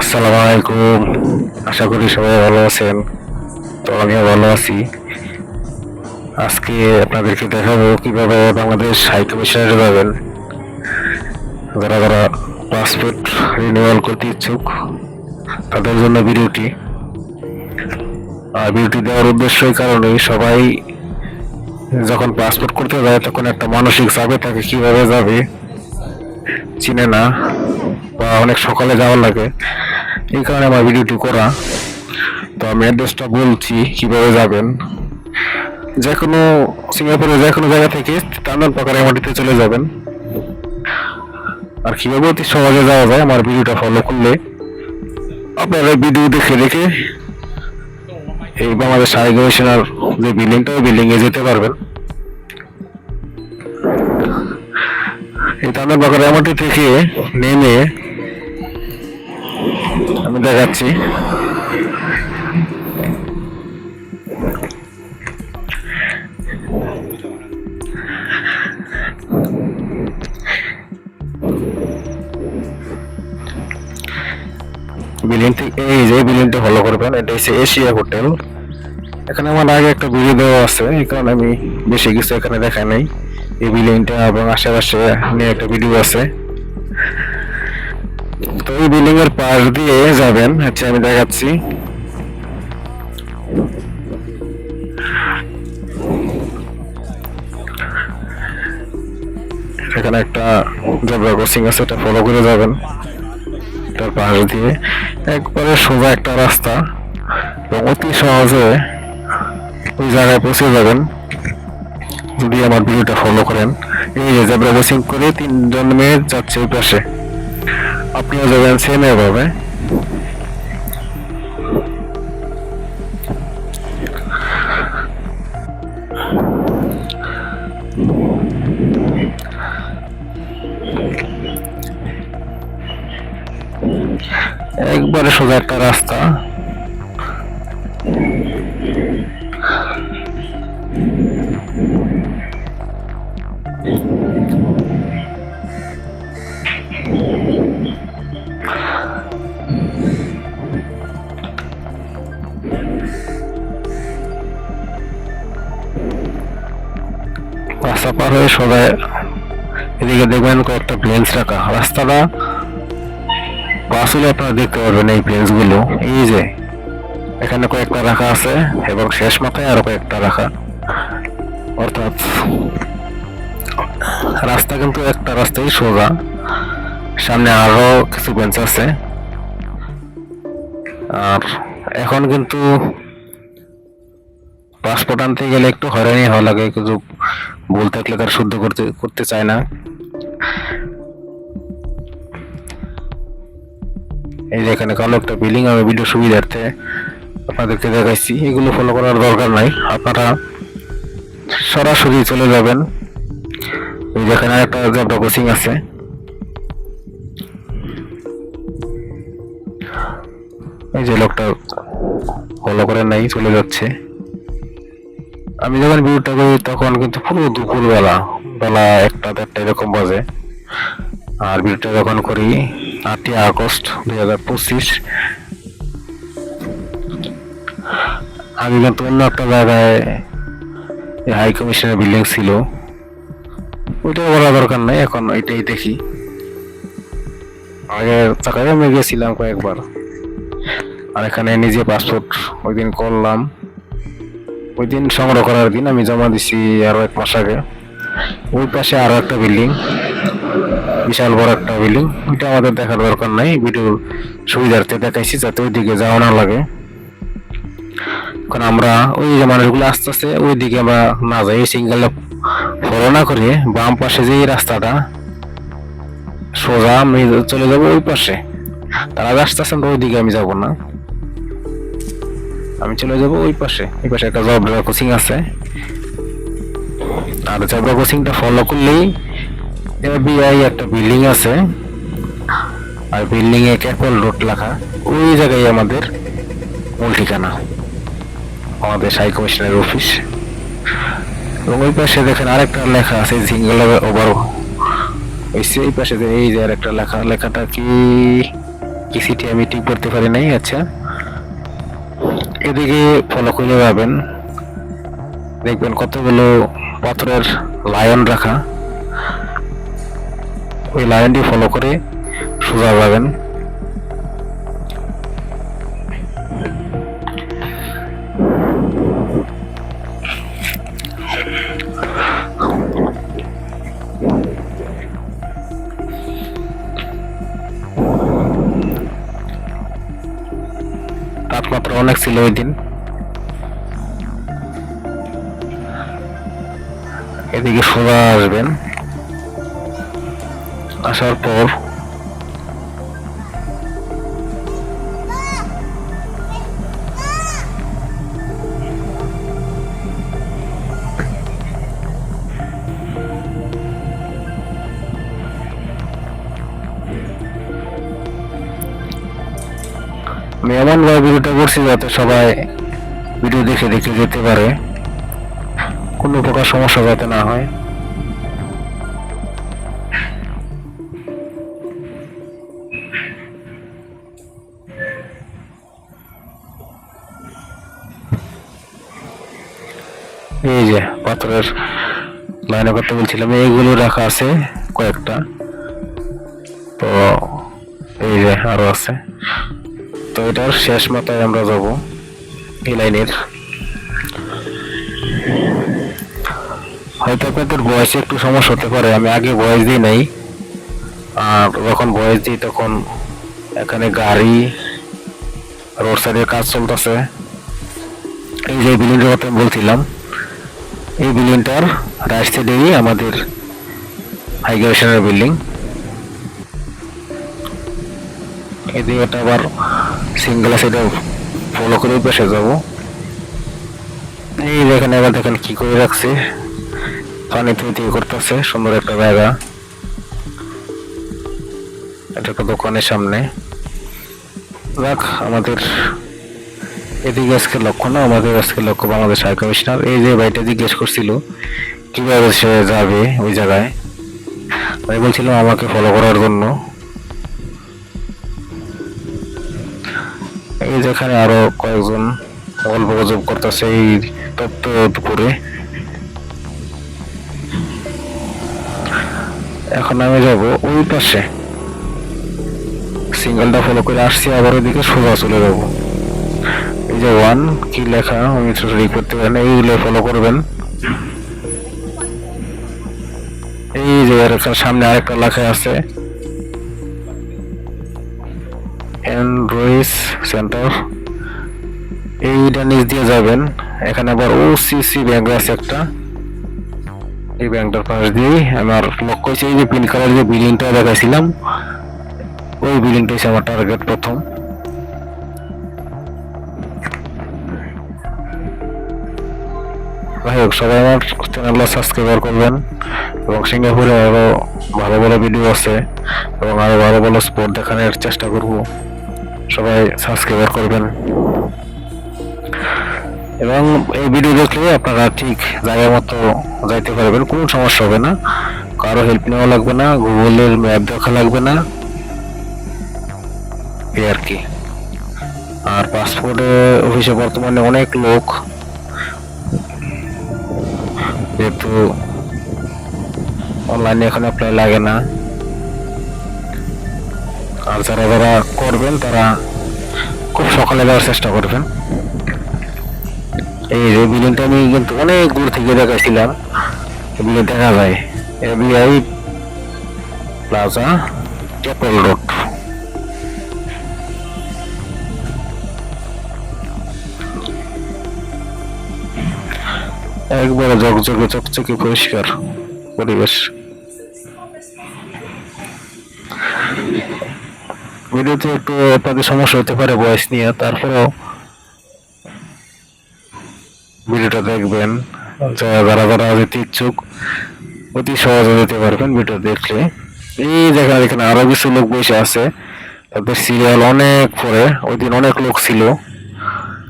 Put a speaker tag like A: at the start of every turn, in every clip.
A: আসসালামু আলাইকুম। আশা করি সবাই ভালো আছেন। তো আমিও ভালো আছি। আজকে আপনাদেরকে দেখাবো কীভাবে বাংলাদেশ হাই কমিশনারে যাবেন যারা যারা পাসপোর্ট রিনিউয়াল করতে ইচ্ছুক, তাদের জন্য ভিডিওটি। আর ভিডিওটি দেওয়ার উদ্দেশ্য এই কারণেই সবাই যখন পাসপোর্ট করতে যায়, তখন একটা মানসিক চাপে থাকে কীভাবে যাবে। চিনে না, বা অনেক সকালে যাওয়ার লাগে। এই কারণে আমার ভিডিওটি করা। তো আমি অ্যাড্রেসটা বলছি, কীভাবে যাবেন? যে কোনো সিঙ্গাপুরে যে কোনো জায়গা থেকে টান্ডন পাকার এমআরটিতে চলে যাবেন। আর কীভাবে অতি সহজে যাওয়া যায় আমার ভিডিওটা ফলো করলে। আপনারা ভিডিও দেখে দেখে এই বাংলাদেশ হাই কমিশনার যে বিল্ডিংটা ওই বিল্ডিংয়ে যেতে পারবেন। এই টান্ডন পাকার এমআরটি থেকে নেমে আমি দেখাচ্ছি। বিল্ডিং থেকে এই যে বিল্ডিংটা ফলো করবেন, এটা হচ্ছে এশিয়া হোটেল। এখানে আমার আগে একটা ভিডিও দেওয়া আছে, এই কারণে আমি বেশি কিছু এখানে দেখাই নাই। এই বিল্ডিংটা এবং আশেপাশে নিয়ে একটা ভিডিও আছে। তো এই বিল্ডিং এর পাশ দিয়ে যাবেন। আচ্ছা আমি দেখাচ্ছি। এখানে একটা জেব্রা ক্রসিং আছে, এটা ফলো করে যাবেন। তার পাশ দিয়ে একবারে সোজা একটা রাস্তা। এবং অতি সহজে ওই জায়গায় পৌঁছে যাবেন। যদি আমার ভিডিওটা ফলো করেন। এই জেব্রা ক্রসিং করে তিনজন মেয়ে যাচ্ছে ওই পাশে। আপনিও যাবেন সেম এভাবে। একবারে সোজা একটা রাস্তা। হয়ে সোজা এদিকে দেখবেন কয়েকটা প্লেন্স রাখা। রাস্তাটা আসলে আপনারা দেখতে পারবেন এই প্লেন্সগুলো। এই যে, এখানে কয়েকটা রাখা আছে এবং শেষ মাথায় আরও কয়েকটা রাখা। অর্থাৎ রাস্তা কিন্তু একটা রাস্তাই সোজা। সামনে আরও কিছু বেঞ্চ আছে। আর এখন কিন্তু পাসপোর্ট আনতে গেলে একটু হয়রানি হওয়া লাগে, কিছু ভুল থাকলে তার শুদ্ধ করতে করতে চায় না। এই যে এখানে কালো একটা বিল্ডিং আমি ভিডিও সুবিধার্থে আপনাদেরকে দেখাইছি। এগুলো ফলো করার দরকার নাই। আপনারা সরাসরি চলে যাবেন। এই যেখানে একটা জবটা কোচিং আছে। এই যে লোকটা ফলো করে নাই, চলে যাচ্ছে। আমি যখন ভিডিওটা করি, তখন কিন্তু পুরো দুপুরবেলা, বেলা একটা দেড়টা এরকম বাজে। আর ভিডিওটা যখন করি, আটই আগস্ট দুই হাজার পঁচিশ আমি কিন্তু অন্য একটা জায়গায় হাই কমিশনের বিল্ডিং ছিল। ওইটা বলা দরকার নাই, এখন এটাই দেখি। আগে চাকায় আমি গেছিলাম কয়েকবার। আর এখানে নিজে পাসপোর্ট ওই দিন করলাম। ওই দিন সংগ্রহ করার দিন আমি জমা দিছি আরও এক মাস আগে। ওই পাশে আরও একটা বিল্ডিং বিশাল বড় একটা বিল্ডিং ওইটা আমাদের দেখার দরকার নাই ভিডিওর সুবিধার্থে দেখাইছি যাতে ওইদিকে যাওয়া না লাগে। কারণ আমরা ওই যে মানুষগুলো আস্তে আস্তে ওই দিকে আমরা না যাই সিঙ্গেল ফলো না করে বাম পাশে যে রাস্তাটা, সোজা আমি চলে যাব ওই পাশে। তারা আস্তে আস্তে আমরা ওই দিকে আমি যাব না। আমি চলে যাব ওই পাশে। ওই পাশে একটা জবরা কোচিং আছে। আর জবরা কোচিংটা ফলো করলেই এফবিআই একটা বিল্ডিং আছে। আর বিল্ডিং এ ক্যাপল রোড লেখা। ওই জায়গায় আমাদের মূল ঠিকানা। আমাদের হাই কমিশনের অফিস এবং ওই পাশে দেখেন আরেকটা লেখা আছে সিঙ্গেল ওভার হয়েছে এই পাশে এই যে আরেকটা লেখা, লেখাটা কি কি সিটি আমি ঠিক করতে পারি নাই আচ্ছা। এদিকে ফলো করে যাবেন। দেখবেন কতগুলো পাথরের লায়ন রাখা। ওই লায়নটি ফলো করে সোজা যাবেন। অনেক ছিল ওই দিন। এদিকে সোজা আসবেন। আসার পর ভিডিওটা যাতে সবাই ভিডিও দেখে দেখে যেতে পারে। কোনো প্রকার সমস্যা যাতে না হয়। এই যে পাথরের লাইনে করতে বলছিলাম, এইগুলো রাখা আছে কয়েকটা। তো এই যে আরও আছে। তো এটার শেষ মাথায় আমরা যাব, এই লাইনের। হয়তো আপনাদের বয়সে একটু সমস্যা হতে পারে, আমি আগে বয়স দিই নাই। আর যখন বয়স দিই তখন এখানে গাড়ি রোড সাইডের কাজ চলতেছে। এই যে বিল্ডিংটার কথা আমি বলছিলাম, এই বিল্ডিংটার রাইট সাইডেই আমাদের হাইগ্রেশনের বিল্ডিং। এদিকে আবার সিঙ্গেল সাইডে ফলো করে পাশে যাব। এই দেখেন, এবার দেখেন কি করে রাখছে। পানি তুই করতেছে, সুন্দর একটা জায়গা। এটা একটা দোকানের সামনে। দেখ আমাদের এদিকে আজকে লক্ষ্য না, আমাদের আজকে লক্ষ্য বাংলাদেশ হাই কমিশনার। এই যে ভাইটা জিজ্ঞেস করছিল, কীভাবে সে যাবে ওই জায়গায়? আমি বলছিলাম, আমাকে ফলো করার জন্য। যেখানে আরও কয়েকজন গল্প গুজব করতেছে, এই তপ্ত এখন আমি যাব ওই পাশে। সিঙ্গেলটা ফলো করে আসছি, আবার ওইদিকে সোজা চলে যাব। এই যে ওয়ান কি লেখা? আমি রিড করতে পারেন এইগুলো ফলো করবেন। এই যে সামনে আরেকটা লেখা আছে। সেন্টার এইটা নিচ দিয়ে যাবেন। এখানে আবার ও ওসিসি ব্যাংক আছে একটা। এই ব্যাংকটার পাশ দিয়ে আমার লক্ষ্য হয়েছে এই যে পিন কালার যে বিল্ডিংটা দেখাইছিলাম, ওই বিল্ডিংটা হচ্ছে আমার টার্গেট প্রথম। যাই হোক, সবাই আমার চ্যানেলটা সাবস্ক্রাইব করবেন এবং সিঙ্গাপুরে আরও ভালো ভালো ভিডিও আছে এবং আরও ভালো ভালো স্পোর্ট দেখানোর চেষ্টা করব। সবাই সাবস্ক্রাইব করবেন। এবং এই ভিডিও দেখলে আপনারা ঠিক জায়গা মতো যাইতে পারবেন, কোনো সমস্যা হবে না। কারও হেল্প নেওয়া লাগবে না গুগলের ম্যাপ দেখা লাগবে না। এই আর কি। আর পাসপোর্টে অফিসে বর্তমানে অনেক লোক। যেহেতু অনলাইনে এখন অ্যাপ্লাই লাগে না। আর যারা যারা করবেন, তারা খুব সকালে যাওয়ার চেষ্টা করবেন। এই বিল্ডিংটা আমি কিন্তু অনেক দূর থেকে দেখাইছিলাম। এগুলো দেখা যায়। ABI plaza temple road. একবারে ঝকঝকে, চকচকে, পরিষ্কার পরিবেশ। ভিডিওতে একটু আপনাদের সমস্যা হতে পারে বয়স নিয়ে তারপরেও ভিডিওটা দেখবেন। যা- যারা যারা যেতে ইচ্ছুক অতি সহজে যেতে পারবেন ভিডিও দেখলে। এই যেখানে এখানে আরও কিছু লোক বসে আছে। তাদের সিরিয়াল অনেক পরে ওই দিন অনেক লোক ছিল।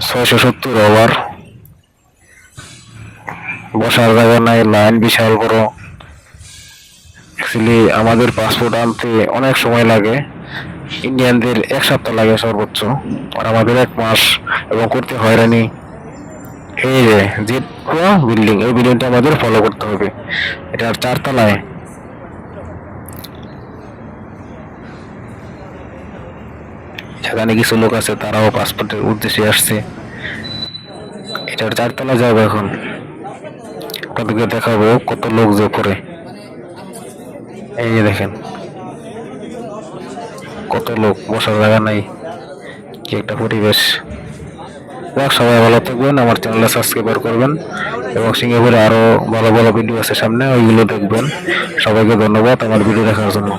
A: ছয়শো সত্তর ওভার বসার জায়গা নাই লাইন বিশাল বড়। অ্যাকচুয়ালি আমাদের পাসপোর্ট আনতে অনেক সময় লাগে। ইন্ডিয়ানদের এক সপ্তাহ লাগে সর্বোচ্চ, আর আমাদের এক মাস, এবং করতে হয়রানি। এই যে জেড বিল্ডিং এই বিল্ডিংটা আমাদের ফলো করতে হবে। এটার চারতলায়। সেখানে কিছু লোক আছে, তারাও পাসপোর্টের উদ্দেশ্যে আসছে। এটার চারতলা যাব এখন। আপনাদেরকে দেখাবো, কত লোক যে করে এই যে দেখেন। কত লোক বসার জায়গা নাই, কি একটা পরিবেশ। যাক, সবাই ভালো থাকবেন, আমার চ্যানেলে সাবস্ক্রাইব করবেন এবং সিঙ্গাপুরে আরও ভালো ভালো ভিডিও আছে সামনে, ওইগুলো দেখবেন। সবাইকে ধন্যবাদ, আমার ভিডিও দেখার জন্য।